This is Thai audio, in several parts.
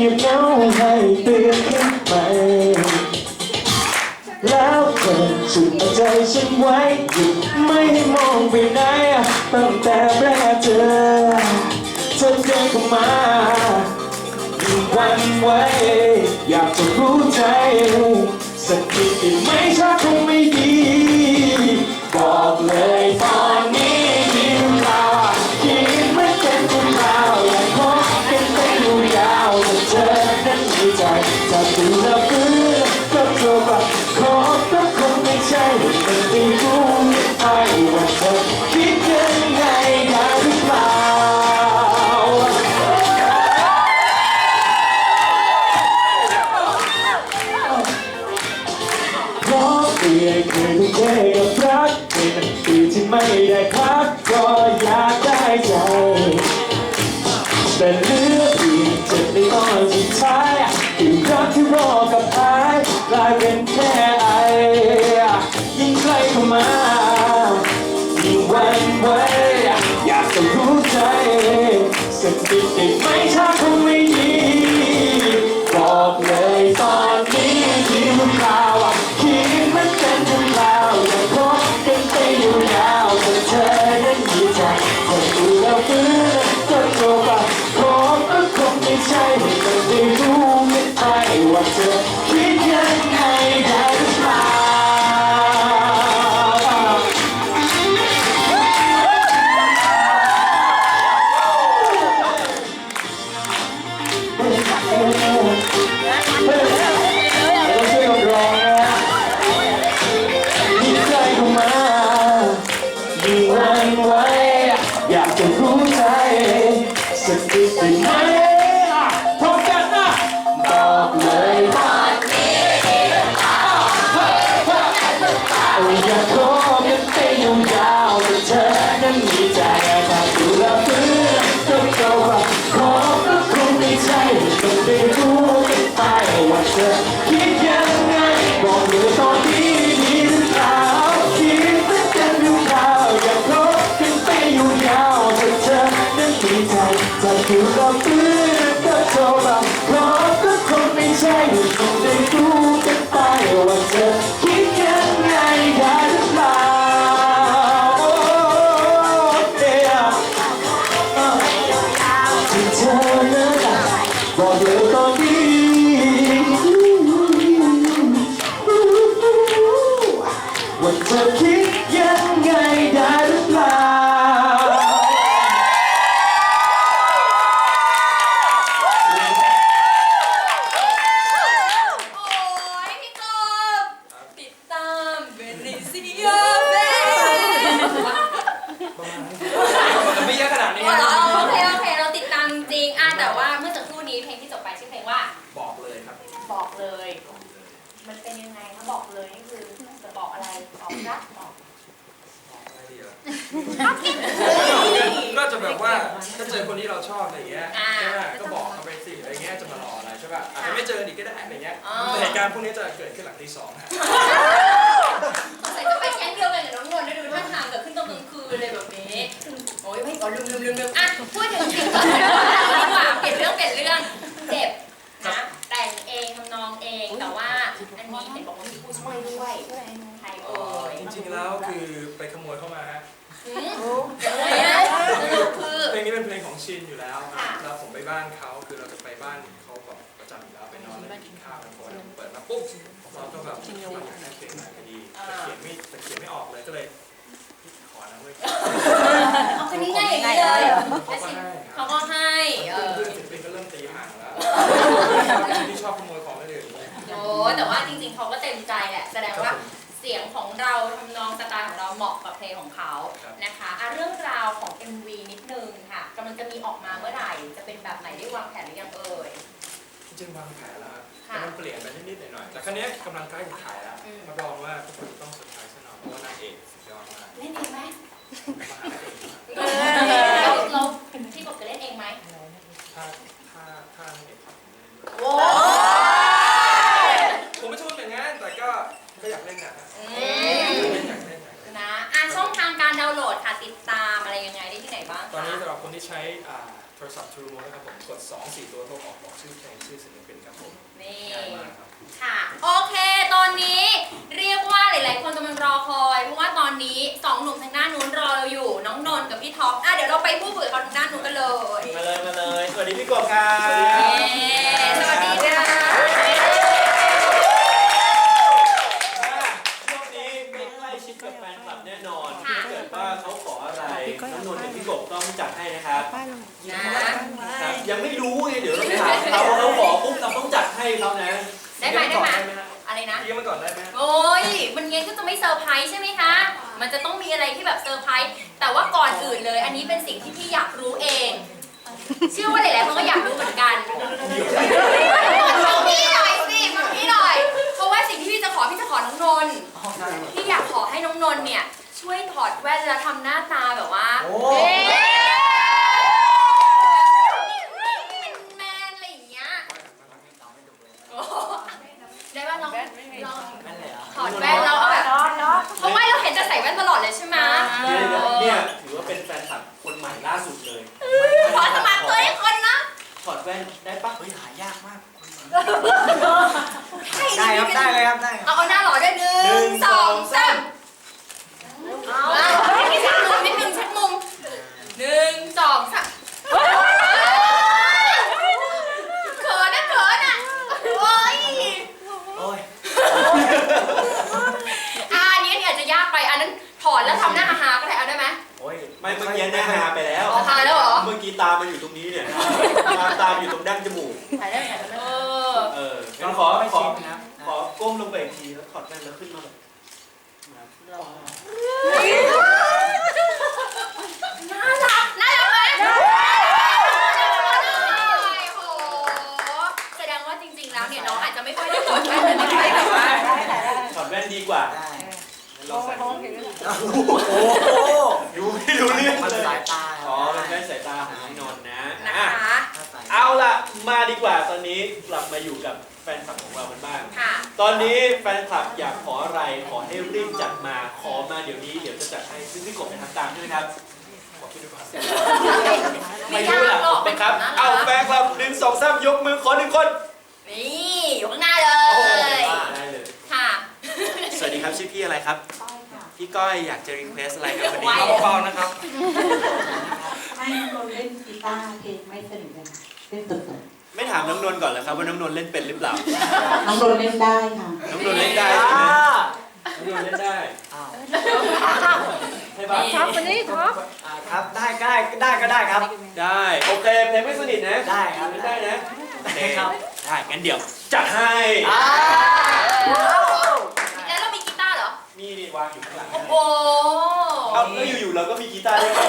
กคืนเงีบเหงาให้เตือนขึ้นไปแล้วเธอฉุดใจฉันไว้หยุดไม่ให้มองไปไหนตั้งแต่แรกเจอเธอเดินเข้ามายิ่วันไหวอยากจะรู้ใจสักทีได้ไหมถ้าคงไม่ดี บอกเลย เมื่อสักครู่นี้เพลงที่จบไปชื่อเพลงว่าบอกเลยครับบอกเลยมันเป็นยังไงคะบอกเลยนี่คือจะบอกอะไรบอกรักบอกบอกอะไรดีอะก็จะแบบว่าถ้าเจอคนที่เราชอบอะไรเงี้ยใช่ไหมก็บอกเขาไปสิอะไรเงี้ยจะมารออะไรใช่ป่ะอาจจะไม่เจออีกก็ได้อะไรเงี้ยแต่เหตุการณ์พวกนี้จะเกิดขึ้นหลังที่สองฮะสงสัยจะไปแก๊งเดียวกันกับน้องนนท์ได้ดูท่าทางเกิดขึ้นตอนกลางคืนเลยแบบนี้โอ้ยไม่ขอลืมลืมลืมลืมอะพูดถึงเพลงก่อนดีกว่าเป ลี่ยนเรื่องเปลี่ยนเรื่อง เจ็บนะแต่งเองทำนองเอง แต่ว่าอันนี้เห็นบอกว่ามีผู้ช่วยด้วยใครเอ่ยจริงๆแล้วคือไปขโมยเข้ามาฮะอืมอะไรอะสรุปคือ เพลงนี้เป็นเพลงของชินอยู่แล้วค่ะ แล้วผมไปบ้านเขาคือเราจะไปบ้านเขาแบบประจำอยู่แล้วไปนอนแล้วไปกินข้าวกันพอเปิดมาปุ๊บเราก็แบบเราอยากได้เพลงไหนก็ดีแต่เขียนไม่แต่เขียนไม่ออกเลยก็เลยขอนะเว้ยเอาคนนี้ง่ายอย่างนี้เลยแล้วสิเขาก็ให้เออ เพื่อนศิลปินก็เริ่มตีห่างแล้ว ที่ชอบขโมยของคนอื่นโอ้แต่ว่าจริงๆเขาก็เต็มใจแหละแสดงว่าเสียงของเราทำนองสไตล์ของเราเหมาะกับเพลงของเขานะคะอะเรื่องราวของ MV นิดนึงค่ะกำลังจะมีออกมาเมื่อไหร่ จะเป็นแบบไหนได้วางแผนหรือยังเอ่ย จริงๆวางแผนแล้วครับค่ะแต่มันเปลี่ยนไปนิดๆหน่อยๆแต่ครั้นี้กำลังใกล้จะถ่ายแล้วอืม มาบอกว่าทุกคนต้องเซอร์ไพรส์แน่นอนเพราะว่านางเอกสุดยอดมากเล่นเองไหมมาหาเองเราเราพี่กบจะเล่นเองไหมถ้า ผมไม่ชอบอย่างนั้นแต่ก็ก็อยากเล่นนังอะอยากเล่นอยากเล่นนะช่องทางการดาวน์โหลดค่ะติดตามอะไรยังไงได้ที่ไหนบ้างตอนนี้สำหรับคนที่ใช้โทรศัพท์ True Mode นะครับผมกด 2 4 ตัวโทรออกบอกชื่อเพลงชื่อศิลปินครับผมนี่ค่ะ โอเค ตอนนี้เรียกว่าหลาย ๆ คนกำลังรอคอย เพราะว่าตอนนี้สองหนุ่มทางด้านนู้นรอเราอยู่ น้องนนท์กับพี่ท็อปอะเดี๋ยวเราไปพูดคุยกับทางด้านนู้นกันเลยมาเลย มาเลย สวัสดีพี่กบครับ ว่าเขาขออะไรน้องนนท์กับพี่กบต้องจัดให้นะครับนะครับยังไม่รู้ไงเดี๋ยวเราไปถามเขาเขาขอปุ๊บเราต้องจัดให้เขานะได้ไหมได้ไหมฮะอะไรนะเรียกมาก่อนได้ไหมฮะโอ้ยมันงั้นก็จะไม่เซอร์ไพรส์ใช่ไหมคะ มันจะต้องมีอะไรที่แบบเซอร์ไพรส์แต่ว่าก่อนอื่นเลย อันนี้เป็นสิ่งที่พี่อยากรู้เอง เชื่อว่าหลายๆคนก็อยากรู้เหมือนกันฟังพี่หน่อยสิฟังพี่หน่อยเพราะว่าสิ่งที่พี่จะขอพี่จะขอน้องนนท์พี่อยากขอให้น้องนนท์เนี่ย ช่วยถอดแว่นแล้วทำหน้าตาแบบว่า โอ้ เอ๊ะแมนๆอะไรอย่างเงี้ยโอ้ได้ป่ะลองลองถอดแว่นแล้วเอาแบบ เพราะว่าเราเห็นจะใส่แว่นตลอดเลยใช่ไหม เนี่ยเนี่ยถือว่าเป็นแฟนคลับคนใหม่ล่าสุดเลย ขอสมัครตัวให้คนนะ ถอดแว่นได้ปะ เฮ้ยหายากมาก ให้ ได้ครับได้เลยครับได้ครับ เอาเอาหน้าหล่อด้วยหนึ่งสองสามเอาไม่ชัดมุมนิดนึงชัดมุมหนึ่งสองสามเขินนะเขินอะโอ้ย โอ้ย อะอันนี้อาจจะยากไปอันนั้นถอดแล้วทำหน้าฮาๆก็ได้เอาได้ไหม โอ้ย ไม่เมื่อกี้หน้าฮาไปแล้ว อ๋อฮาแล้วเหรอ เมื่อกี้ตามันอยู่ตรงนี้เนี่ยตาตามอยู่ตรงดั้งจมูก เออ เอองั้นขอ ไม่ ขอ ชิมนะ ขอก้มลงไปอีกทีแล้วถอดแว่นแล้วขึ้นมาแบบมา น่ารักน่ารักไหมโอ้โหแสดงว่าจ ริงๆแล้วเนี่ยน้องอาจจะไม่ค่อยได้ถอดแว่นแต่ไม่ค่อยแบบว่าถอดแว่นดีกว่าได้งั้นลองใส่โอ้โหดูไม่รู้เรื่องมันเลยสายตาอ๋อเป็นแว่นสายตาของน้องนนท์นะนะอะคะถ้าสายเอาล่ะมาดีกว่าตอนนี้กลับมาอยู่กับแฟนคลับของเรากันบ้าง ค่ะ ตอนนี้แฟนคลับอยากขออะไรขอให้รีบจัดมาขอมาเดี๋ยวนี้เดี๋ยวจะจัดให้ซึ่งพี่กบไปทำตามใช่ไหมครับขอคิดดูก่อนไม่รู้ล่ะผมบังครับ เอาแฟนคลับหนึ่งสองสามยกมือขอหนึ่งคน นี่อยู่ข้างหน้าเลโอ้โหยได้เลย ค่ะ สวัสดีครับชื่อพี่อะไรครับพี่ก้อยอยากจะรีเควสอะไรครับวันไว้นี้เอาเบาๆนะครับให้เราเล่นกีตาร์เพลงไม่สนุกเลยค่ะเล่นสดไม่ถามน้องนนท์ก่อนเหรอครับว่าน้องนนท์เล่นเป็นหรือเปล่า ๆน้องโดนเล่นได้ค่ะ น้องนนท์เล่นได้อ่าใช่ไหมน้องนนท์เล่นได้อ้าวใช่ปะท็อปคนนี้ท็อปอ่าครับได้ก็ได้ได้ก็ได้ครับ ได้ โอเคเพลงไม่สนิทนะได้ครับ เล่นได้นะโอเคครับ ได้งั้นเดี๋ยวจัดให้อ้าวแล้วเรามีกีตาร์เหรอ นี่นี่วางอยู่ข้างหลังโอ้โห เอาแล้วอยู่ๆเราก็มีกีตาร์ด้วยกัน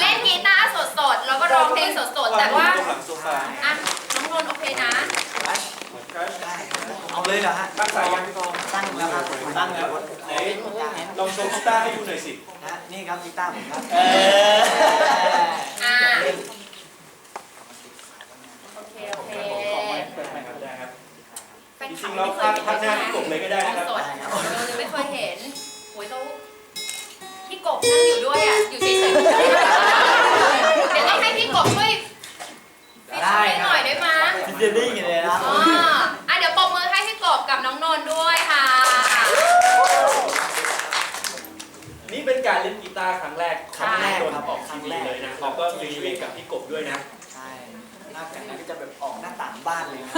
เล่นกีตาร์สดๆ แล้วก็ร้องเพลงสดๆ แต่ว่าตรงหลังโซฟาอะ น้องนนท์โอเคนะครับได้ครับเอาเลยเหรอฮะตั้งสายยังพี่กองตั้งแล้วครับตั้งแล้วไหนลองโชว์กีตาร์ให้ดูหน่อยสิ นะนี่ครับกีตาร์ผมครับเออ อ่า โอเค โอเค เปิดใหม่ครับได้ครับ แฟน จ คลั ริบงๆเราไม่เคพัยกเห็นพักหน้าพี่กบเลยก็ได้ร้องนะครับสดเราจะไม่ค่อยเห็นโอ้ยเขาพี่กบนั่งอยู่ด้วยอะ อยู่เฉยๆเดี๋ยวต้องให้พี่กบช่วยฟีดได้ให้คหรับน่อยได้ไหมฟิเดลิ่งเลยนะอ๋ออะเดี๋ยวปรบมือให้พี่กบกับน้องนนท์ด้วยค่ะนี่เป็นการเล่นกีตาร์ครั้งแรกของครั้งแรกโดนออกทีวีเลยนะเราก็รีเมคกับพี่กบด้วยนะ ใช่นอกจากนั้นก็จะแบบออกหน้าต่างบ้านเลยนะ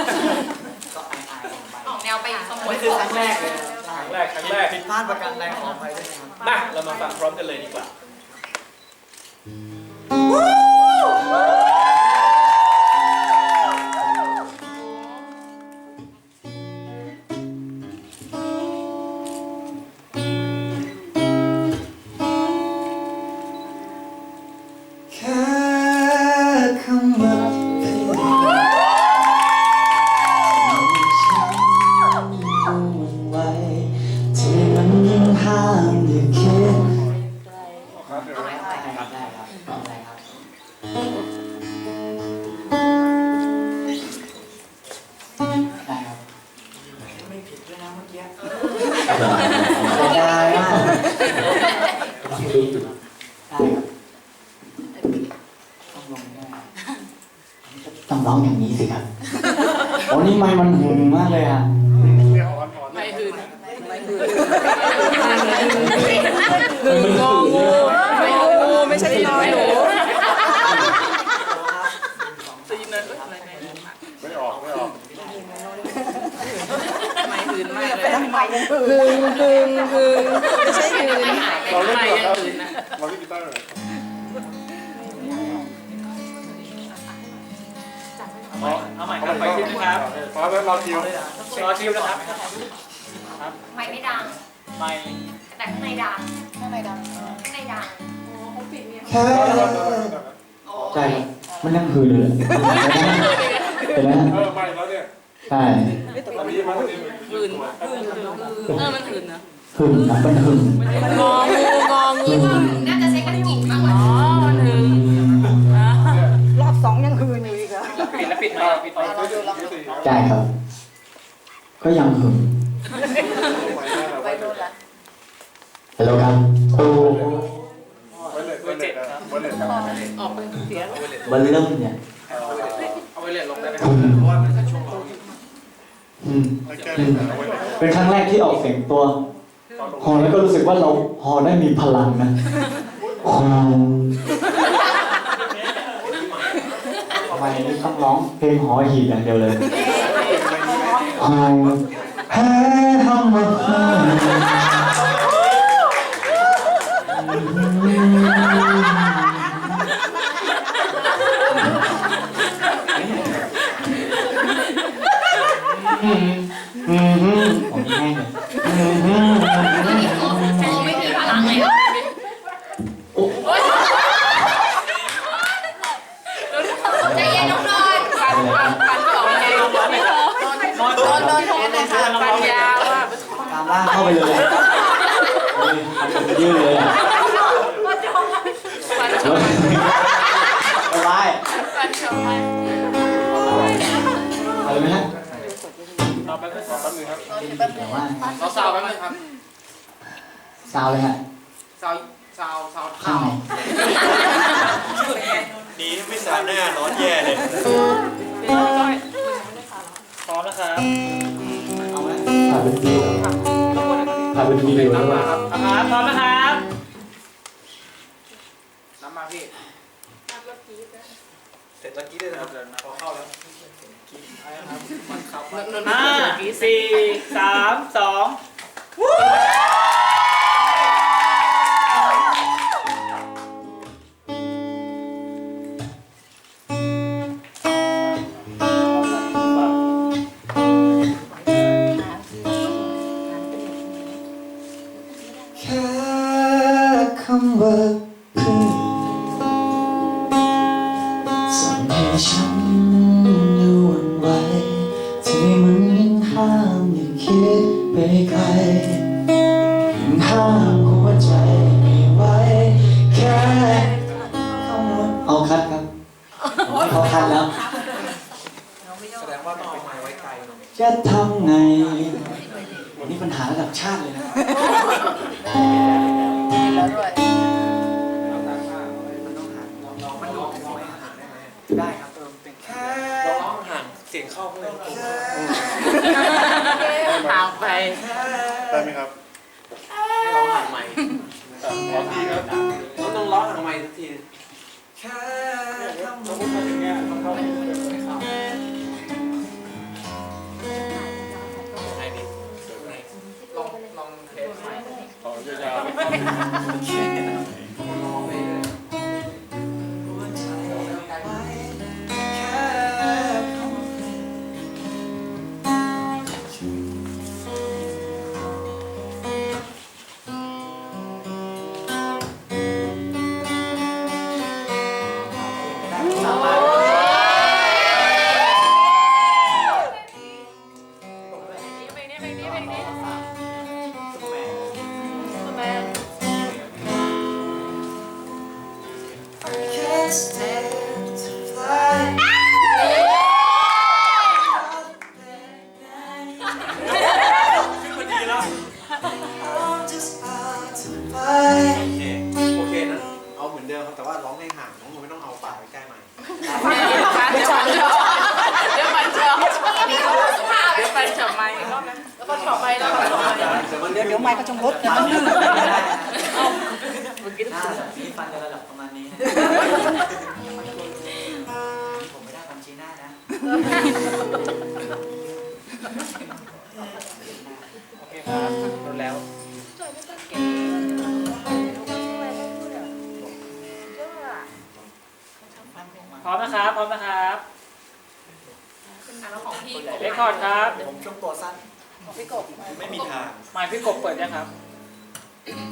ก็อายๆกันไปออกแนวไปขโมยนี่คือครั้งแรกเลยนะใช่ครั้งแรกครั้งแรก ผิดพลาดประกันใดขออภัยด้วยนะครับ มาเรามาฟังพร้อมกันเลยดีกว่า ไม่ออกไม่ออกไม่หืนมากเลยไม่หืนหืนหืนไม่ใช่หืนเราเล่นไม่ดีกว่ายังครับหืนนะมาเล่นกีตาร์หน่อยเอาใหม่ครับไปคิวนะครับพร้อมแล้วรอคิวรอคิวนะครับไม่ไม่ดังไม่แต่ข้างในดังข้างในดังข้างในดังแค่ใช่ครับมันนั่งหืนเลย เห็นไหมเออไม่แล้วเนี่ย ใช่ตอนนี้มาวันนี้หืนหืนหืนเออมันหืนนะหึงครับมันหึงงองูงองูหึงน่าจะใช้กันกิ่งมากกว่าอ๋อมันหืนนะรอบสองยังหืนอยู่อีกเหรอปิดแล้วปิดไหมปิดไหมเราดูแล้วสี่ครับใช่ครับ ก็ยังหึงไปโดนละฮัลโหลครับโอ้ไว้เลยไว้เลยไว้เลยครับออกไปเสียมันเริ่มเนี่ย ครับเพราะว่ามันเป็นช่วงร้องอืมแก้เลยเอาไว้เลยเป็นครั้งแรกที่ออกเสียงตัวฮอแล้วก็รู้สึกว่าเราฮอได้มีพลังนะฮอทำไมนี่ต้องร้องเพลงหอหีบอย่างเดียวเลยฮอแพ้ทำมาอื 嗯嗯嗯嗯。 ซาวเลยฮะซาวซาวซาวข้างไหนดีไม่ซาวหน้าร้อนแย่เลย พร้อมนะครับเอาไหมถ่ายเป็นวิวถ่ายเป็นวิวแล้วน้ำก็มาครับครับพร้อมนะครับน้ำมาพี่เสร็จแล้วกี้ได้นะครับพอเข้าแล้วห้าสี่สามสองแจะทำไงวันนี้ปัญหาระดับชาติเลยนะเอาตามข้างเอาไว้มันต้องห่างลองลองมันลองลองไว้ห่างได้ไหมได้ครับเออเป็นแค่ลองร้องห่างเสียงเข้าข้างในห่างไปได้ไหมครับ เพลงนี้เพ Superman โอเคนะ เอาเหมือนเดิมครับ แต่ว่าร้องในห่างน้องมันไม่ต้องเอาปากไปใกล้ไหมค์เดี๋ยวจอดเดี๋ยวปันจอไม่ก็ต่ไปแล้วเรีจงลดนะ หน้าแบบนี้ฟันจะระดับประมาณนี้ผมไม่ได้ฟันชี้หน้านะ โอเคครับรู้แล้ว พร้อมนะครับ พร้อมนะครับแล้วของพี่ เรคคอร์ดครับ ผมช่วงตัวสั้นพี่กบไม่มีทาง หมายพี่กบเปิดยังครับ สวัสดี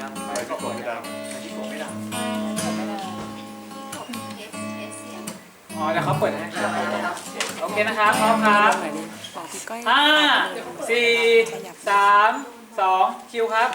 ครับไปก็กดไม่ได้ที่ผมไม่ดังเทสเทสเสียงอ๋อเดี๋ยวเขาเปิดให้ครับโอเคนะครับพร้อมครับห้าสี่สามสองคิวครับ